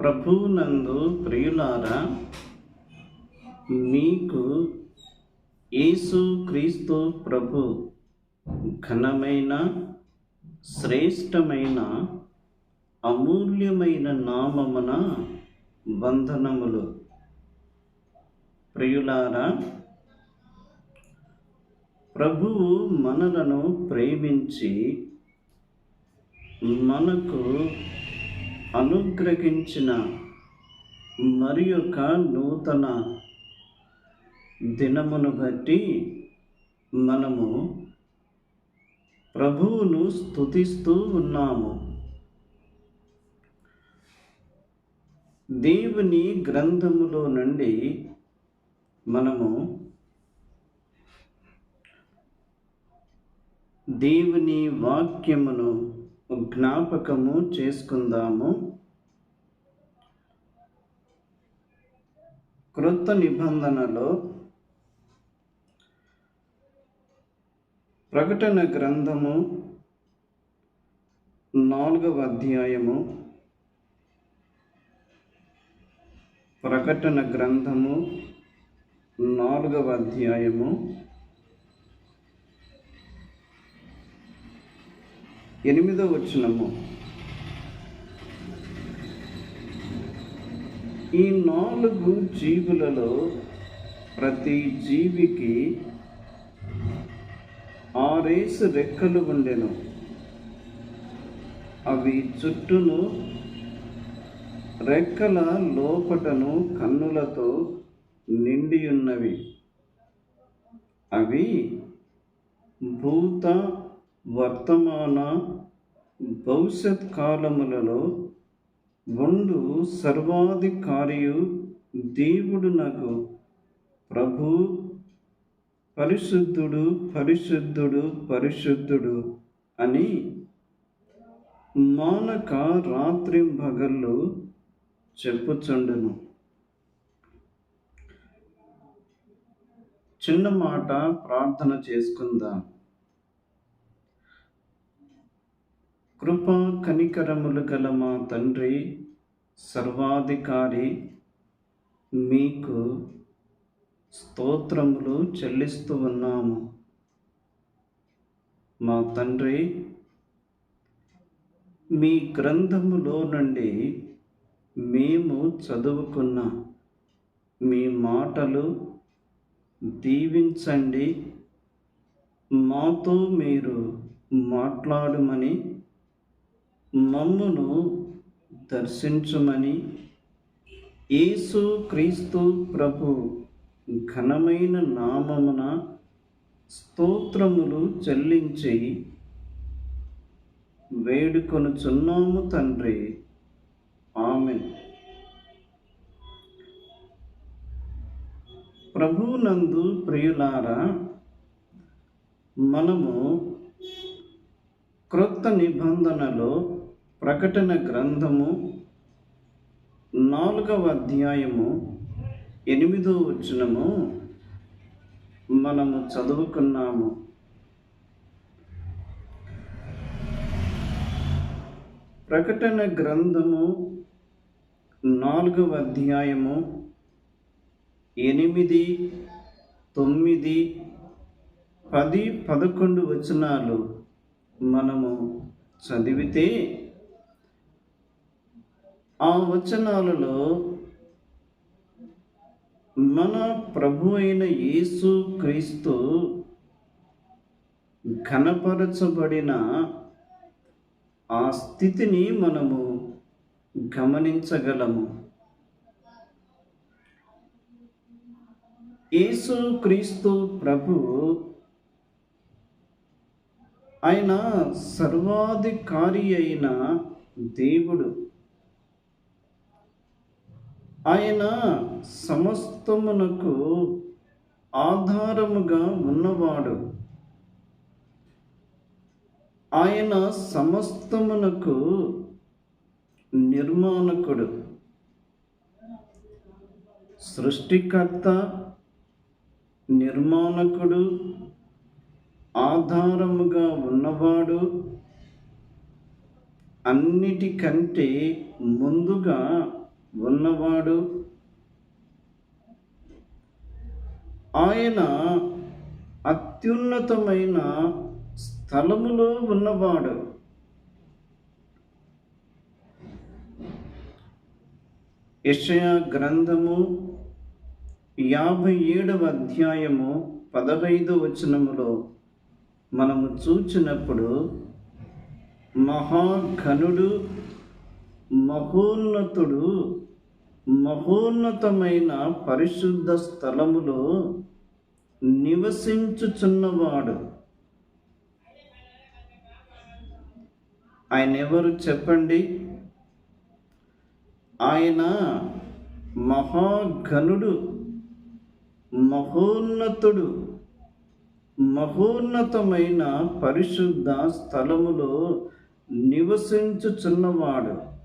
ప్రభువునందు ప్రియులారా మీకు యేసు క్రీస్తు ప్రభు ఘనమైన శ్రేష్టమైన అమూల్యమైన నామమున వందనములు. ప్రియులారా ప్రభువు మనలను ప్రేమించి మనకు అనుగ్రహించిన మరి యొక్క నూతన దినమును బట్టి మనము ప్రభువును స్తుతిస్తూ ఉన్నాము. దేవుని గ్రంథములో నుండి మనము దేవుని వాక్యమును జ్ఞాపకము చేసుకుందాము. క్రొత్త నిబంధనలో ప్రకటన గ్రంథము నాలుగవ అధ్యాయము ప్రకటన గ్రంథము నాలుగవ అధ్యాయము ఎనిమిదో వచనము. ఈ నాలుగు జీవులలో ప్రతి జీవికి ఆరేసు రెక్కలు ఉండెను. అవి చుట్టూను రెక్కల లోపటను కన్నులతో నిండియున్నవి. అవి భూత వర్తమాన భవిష్యత్ కాలములలో ఉండు సర్వాధికారియు దేవుడు నాకు ప్రభు పరిశుద్ధుడు పరిశుద్ధుడు పరిశుద్ధుడు అని మానక రాత్రి పగళ్ళు చెప్పుచుండును. చిన్న మాట ప్రార్థన చేసుకుందాం. కృపా కనికరములు గల మా తండ్రి సర్వాధికారి మీకు స్తోత్రములు చెల్లిస్తూ ఉన్నాము. మా తండ్రి మీ గ్రంథములో నుండి మేము చదువుకున్న మీ మాటలు దీవించండి. మాతో మీరు మాట్లాడమని మమ్మును దర్శించమని యేసు క్రీస్తు ప్రభు ఘనమైన నామమున స్తోత్రములు చెల్లించి వేడుకొనుచున్నాము తండ్రి. ఆమె ప్రభునందు ప్రియులారా మనము క్రొత్త నిబంధనలో ప్రకటన గ్రంథము నాలుగవ అధ్యాయము ఎనిమిదో వచనము మనము చదువుకున్నాము. ప్రకటన గ్రంథము నాలుగవ అధ్యాయము ఎనిమిది తొమ్మిది పది పదకొండు వచనాలు మనము చదివితే ఆ వచనాలలో మన ప్రభు అయిన యేసు క్రీస్తు ఘనపరచబడిన ఆ స్థితిని మనము గమనించగలము. యేసు క్రీస్తు ప్రభు ఆయన సర్వాధికారి అయిన దేవుడు. ఆయన సమస్తమునకు ఆధారముగా ఉన్నవాడు. ఆయన సమస్తమునకు నిర్మాణకుడు. సృష్టికర్త నిర్మాణకుడు ఆధారముగా ఉన్నవాడు. అన్నిటికంటే ముందుగా ఉన్నవాడు. ఆయన అత్యున్నతమైన స్థలములో ఉన్నవాడు. యెషయా గ్రంథము యాభై ఏడవ అధ్యాయము పదహైదు వచనములో మనము చూచినప్పుడు మహాఘనుడు మహోన్నతుడు మహోన్నతమైన పరిశుద్ధ స్థలములో నివసించుచున్నవాడు. ఆయన ఎవరు చెప్పండి? ఆయన మహాఘనుడు మహోన్నతుడు మహోన్నతమైన పరిశుద్ధ స్థలములో నివసించుచున్నవాడు.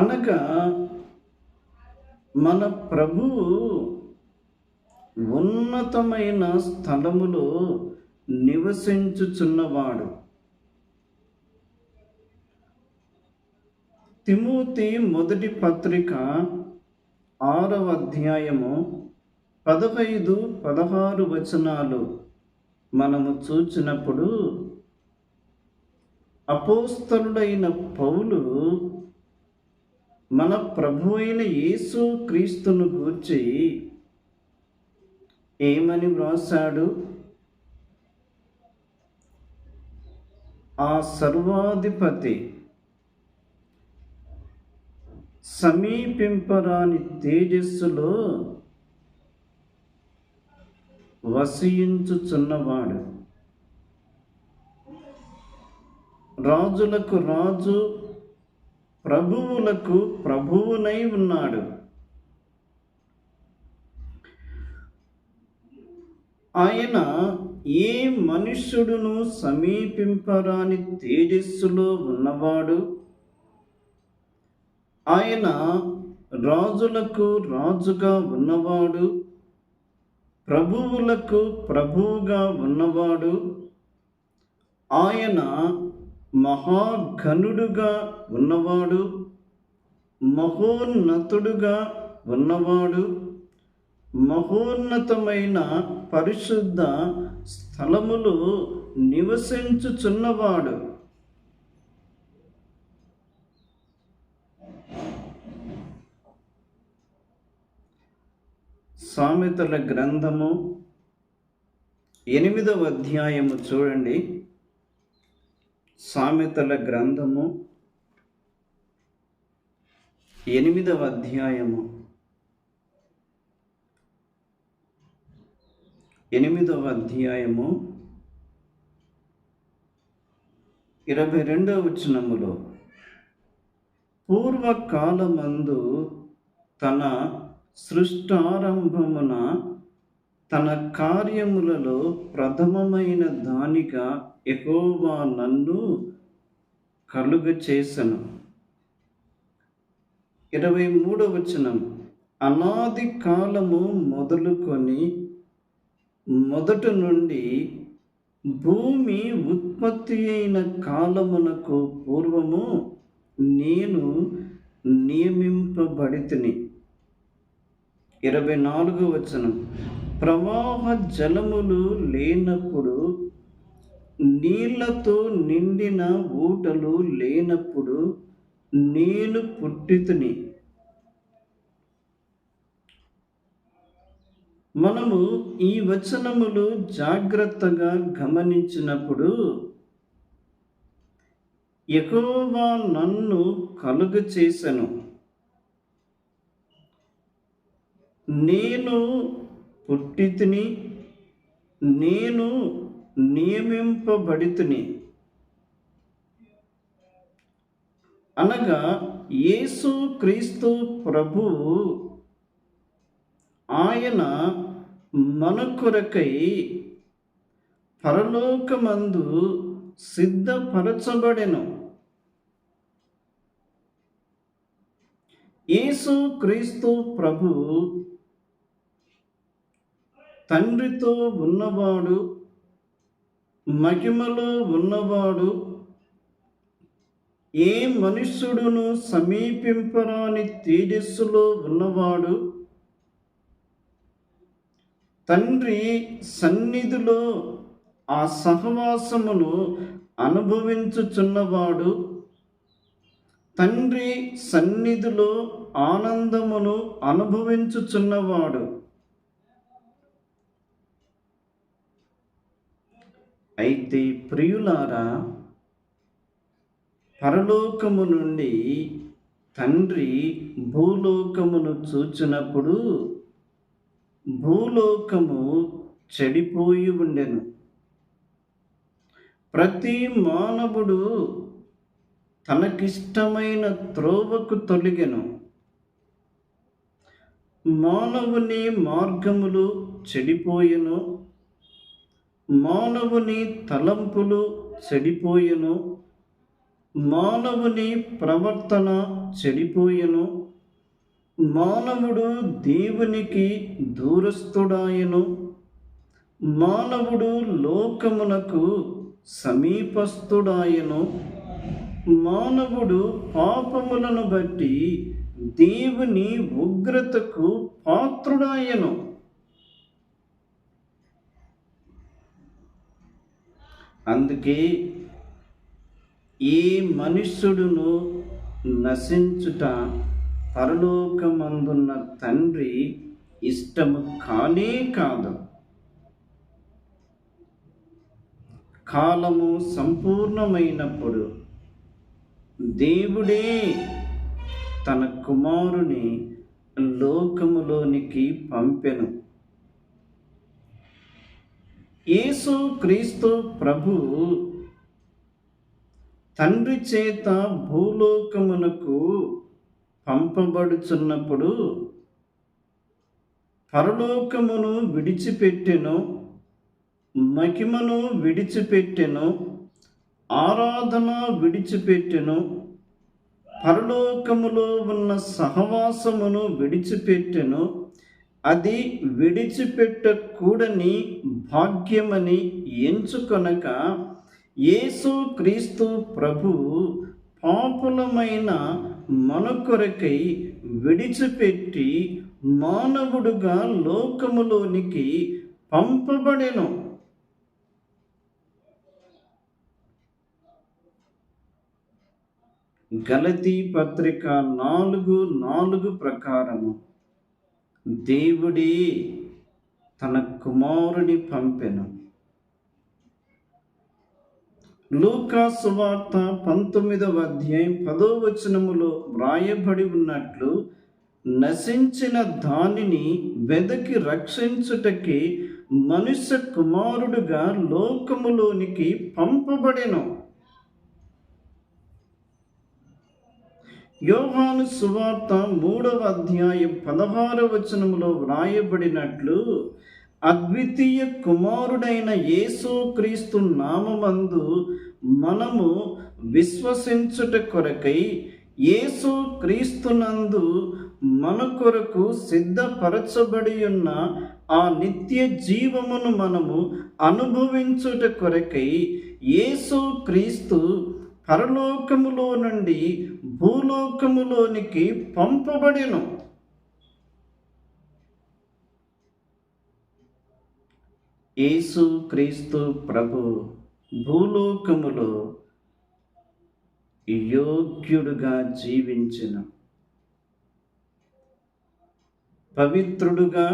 అనగా మన ప్రభువు ఉన్నతమైన స్థలములో నివసించుచున్నవాడు. తిమూతి మొదటి పత్రిక ఆరవ అధ్యాయము పదహైదు పదహారు వచనాలు మనము చూచినప్పుడు అపోస్తలుడైన పౌలు మన ప్రభు అయిన యేసు క్రీస్తును గూర్చి ఏమని వ్రాసాడు ఆ సర్వాధిపతి సమీపింపరాని తేజస్సులో వసించుచున్నవాడు రాజులకు రాజు ప్రభువులకు ప్రభువునై ఉన్నాడు. ఆయన ఏ మనుష్యుడును సమీపింపరాని తేజస్సులో ఉన్నవాడు? ఆయన రాజులకు రాజుగా ఉన్నవాడు? ప్రభువులకు ప్రభువుగా ఉన్నవాడు? ఆయన మహాఘనుడుగా ఉన్నవాడు మహోన్నతుడుగా ఉన్నవాడు మహోన్నతమైన పరిశుద్ధ స్థలములు నివసించుచున్నవాడు. సామెతల గ్రంథము ఎనిమిదవ అధ్యాయము చూడండి. సామెతల గ్రంథము ఎనిమిదవ అధ్యాయము. ఎనిమిదవ అధ్యాయము ఇరవై రెండవ వచనములో పూర్వకాలమందు తన సృష్టారంభమున తన కార్యములలో ప్రథమమైన దానిగా ఎహోవా నన్ను కలుగ చేసను ఇరవై మూడవ వచనం. అనాది కాలము మొదలుకొని మొదటి నుండి భూమి ఉత్పత్తి అయిన కాలమునకు పూర్వము నేను నియమింపబడితిని. ఇరవై నాలుగు వచనం. ప్రవాహ జలములు లేనప్పుడు నీళ్ళతో నిండిన ఊటలు లేనప్పుడు నేను పుట్టితిని. మనము ఈ వచనములు జాగ్రత్తగా గమనించినప్పుడు ఎక్కువగా నన్ను కలుగ చేసెను. నేను పుట్టితిని నేను నియమింపబడితిని. అనగా యేసు క్రీస్తు ప్రభు ఆయన మనకొరకై పరలోకమందు సిద్ధపరచబడెను. యేసు క్రీస్తు ప్రభు తండ్రితో ఉన్నవాడు మహిమలో ఉన్నవాడు ఏ మనుష్యుడును సమీపింపరాని తేజస్సులో ఉన్నవాడు తండ్రి సన్నిధిలో ఆ సహవాసమును అనుభవించుచున్నవాడు తండ్రి సన్నిధిలో ఆనందమును అనుభవించుచున్నవాడు. అయితే ప్రియులారా పరలోకము నుండి తండ్రి భూలోకమును చూచినప్పుడు భూలోకము చెడిపోయి ఉండెను. ప్రతి మానవుడు తనకిష్టమైన త్రోవకు తొలిగెను. మానవుని మార్గములు చెడిపోయెను. మానవుని తలంపులు చెడిపోయెను. మానవుని ప్రవర్తన చెడిపోయెను. మానవుడు దేవునికి దూరస్థుడాయను. మానవుడు లోకమునకు సమీపస్థుడాయను. మానవుడు పాపములను బట్టి దేవుని ఉగ్రతకు పాత్రుడాయను. అందుకే ఏ మనుష్యుడును నశించుట పరలోకమందున్న తండ్రి ఇష్టము కానే కాదు. కాలము సంపూర్ణమైనప్పుడు దేవుడే తన కుమారుని లోకములోనికి పంపెను. యేసు క్రీస్తు ప్రభు తండ్రి చేత భూలోకమునకు పంపబడుచున్నప్పుడు పరలోకమును విడిచిపెట్టెను మహిమను విడిచిపెట్టెను ఆరాధన విడిచిపెట్టెను పరలోకములో ఉన్న సహవాసమును విడిచిపెట్టెను అది విడిచిపెట్టకూడని భాగ్యమని ఎంచుకొనక యేసు క్రీస్తు ప్రభు పాపులమైన మన కొరకై విడిచిపెట్టి మానవుడుగా లోకములోనికి పంపబడెను. గలతీ పత్రిక నాలుగు నాలుగు ప్రకారము. దేవుడి తన కుమారుని పంపెను. లూకా సువార్త పంతొమ్మిదవ అధ్యాయం పదో వచనములో వ్రాయబడి ఉన్నట్లు నశించిన దానిని వెదకి రక్షించుటకి మనుష్య కుమారుడుగా లోకములోనికి పంపబడెను. యోహాను సువార్త మూడవ అధ్యాయం పదహార వచనంలో వ్రాయబడినట్లు అద్వితీయ కుమారుడైన యేసు క్రీస్తు నామమందు మనము విశ్వసించుట కొరకై యేసు క్రీస్తునందు మన కొరకు సిద్ధపరచబడి ఉన్న ఆ నిత్య జీవమును మనము అనుభవించుట కొరకై యేసు క్రీస్తు పరలోకములో నుండి భూలోకములోనికి పంపబడిను. యేసు క్రీస్తు ప్రభు భూలోకములో యోగ్యుడుగా జీవించిన. పవిత్రుడుగా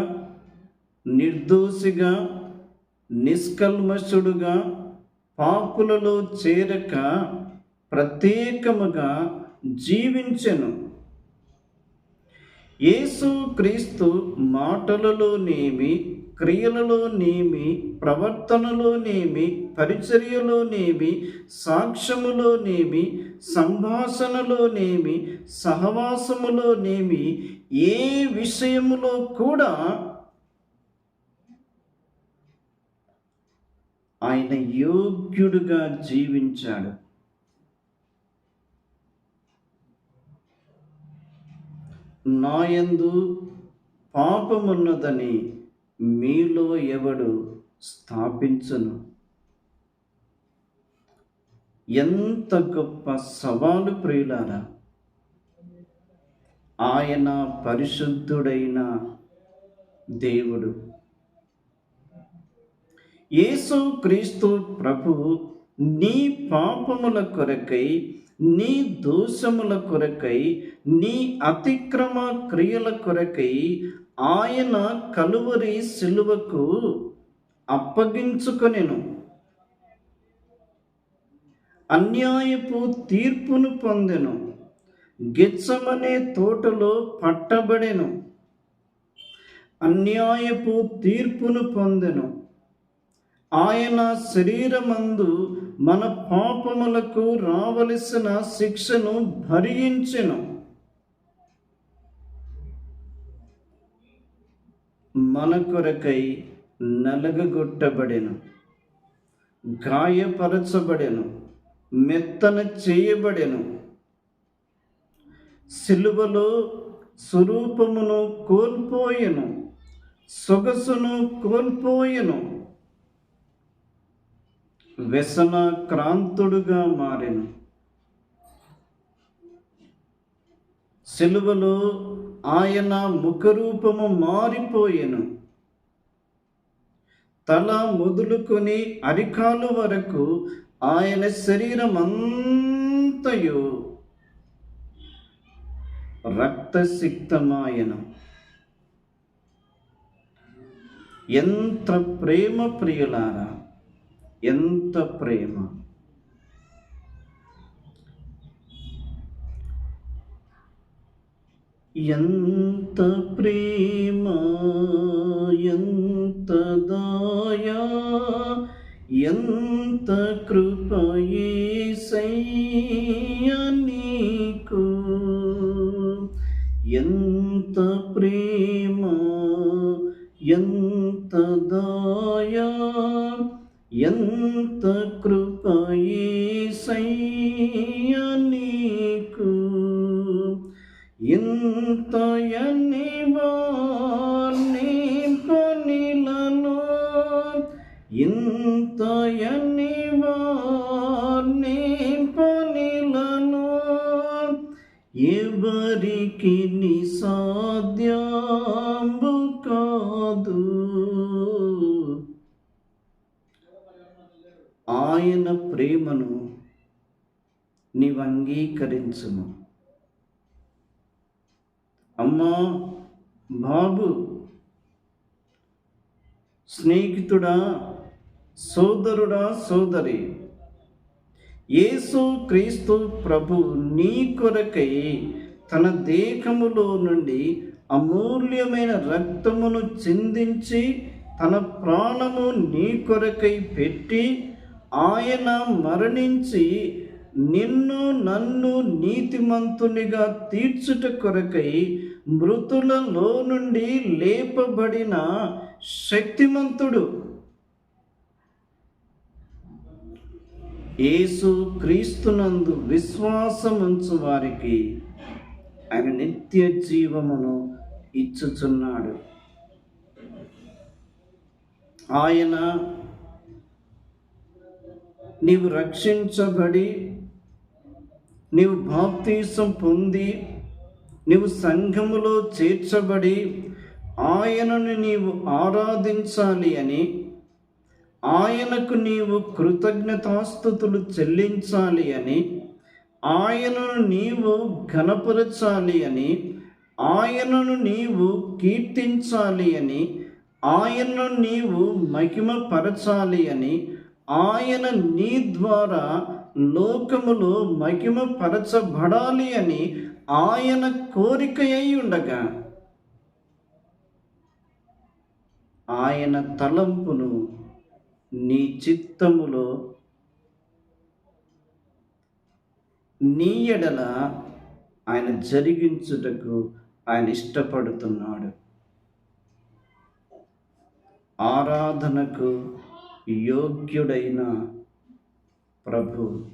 నిర్దోషిగా నిష్కల్మషుడుగా పాపులలో చేరక ప్రత్యేకముగా జీవించెను. యేసు క్రీస్తు మాటలలోనేమి క్రియలలోనేమి ప్రవర్తనలోనేమి పరిచర్యలోనేమి సాక్ష్యములోనేమి సంభాషణలోనేమి సహవాసములోనేమి ఏ విషయములో కూడా ఆయన యోగ్యుడుగా జీవించాడు. నాయందు పాపమున్నదని మీలో ఎవడు స్థాపించును? ఎంత గొప్ప సవాలు ప్రియులారా. ఆయన పరిశుద్ధుడైన దేవుడు. యేసు క్రీస్తు ప్రభు నీ పాపముల కొరకై నీ దోషముల కొరకై నీ అతిక్రమ క్రియల కొరకై ఆయన కలువరి సిలువకు అప్పగించుకొనెను. అన్యాయపు తీర్పును పొందెను. గెచ్చమనే తోటలో పట్టబడెను. అన్యాయపు తీర్పును పొందెను. ఆయన శరీరమందు మన పాపములకు రావలసిన శిక్షను భరించెను మన కొరకై నలగగొట్టబడెను. గాయపరచబడెను. మెత్తన చేయబడెను. సిలువలో స్వరూపమును కోల్పోయెను. సొగసును కోల్పోయెను. వ్యసన క్రాంతుడుగా మారెను. సిలువలో ఆయన ముఖరూపము మారిపోయెను. తల మొదలుకొని అరికాలు వరకు ఆయన శరీరం అంతయు రక్తసిక్తమాయన. ఎంత ప్రేమ ప్రియులారా! ఎంత ప్రేమ. ఎంత ప్రేమ ఎంత దయా ఎంత కృపయేసయ్య నీకు. ఎంత ప్రేమ ఎంత దా ఎంత కృ నీవు అంగీకరించుము అమ్మా బాబు! స్నేహితుడా సోదరుడా సోదరి! యేసు క్రీస్తు ప్రభు నీ కొరకై తన దేహములో నుండి అమూల్యమైన రక్తమును చిందించి తన ప్రాణము నీ కొరకై పెట్టి ఆయన మరణించి నిన్ను నన్ను నీతిమంతునిగా తీర్చుట కొరకై మృతులలో నుండి లేపబడిన శక్తిమంతుడు. యేసు క్రీస్తునందు విశ్వాసముంచు వారికి ఆయన నిత్య జీవమును ఇచ్చుచున్నాడు. ఆయన నీవు రక్షించబడి నీవు బాప్తీసం పొంది నీవు సంఘములో చేర్చబడి ఆయనను నీవు ఆరాధించాలి అని ఆయనకు నీవు కృతజ్ఞతాస్థుతులు చెల్లించాలి అని ఆయనను నీవు ఘనపరచాలి అని ఆయనను నీవు కీర్తించాలి అని ఆయనను నీవు మహిమపరచాలి అని ఆయన నీ ద్వారా లోకములో మహిమపరచబడాలి అని ఆయన కోరిక అయి ఉండగా ఆయన తలంపును నీ చిత్తములో నీ ఎడల ఆయన జరిగించుటకు ఆయన ఇష్టపడుతున్నాడు. ఆరాధనకు యోగ్యుడైన ప్రభు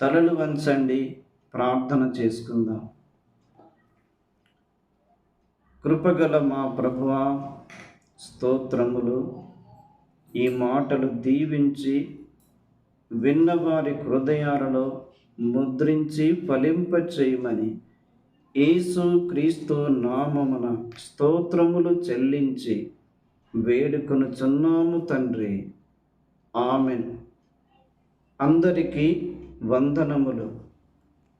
తలలు వంచండి ప్రార్థన చేసుకుందాం. కృపగల మా ప్రభువా స్తోత్రములు ఈ మాటలు దీవించి విన్నవారి హృదయాలలో ముద్రించి ఫలింప చేయమని యేసు క్రీస్తు నామమున స్తోత్రములు చెల్లించి వేడుకొనుచున్నాము తండ్రి. ఆమెను. అందరికీ వందనములు.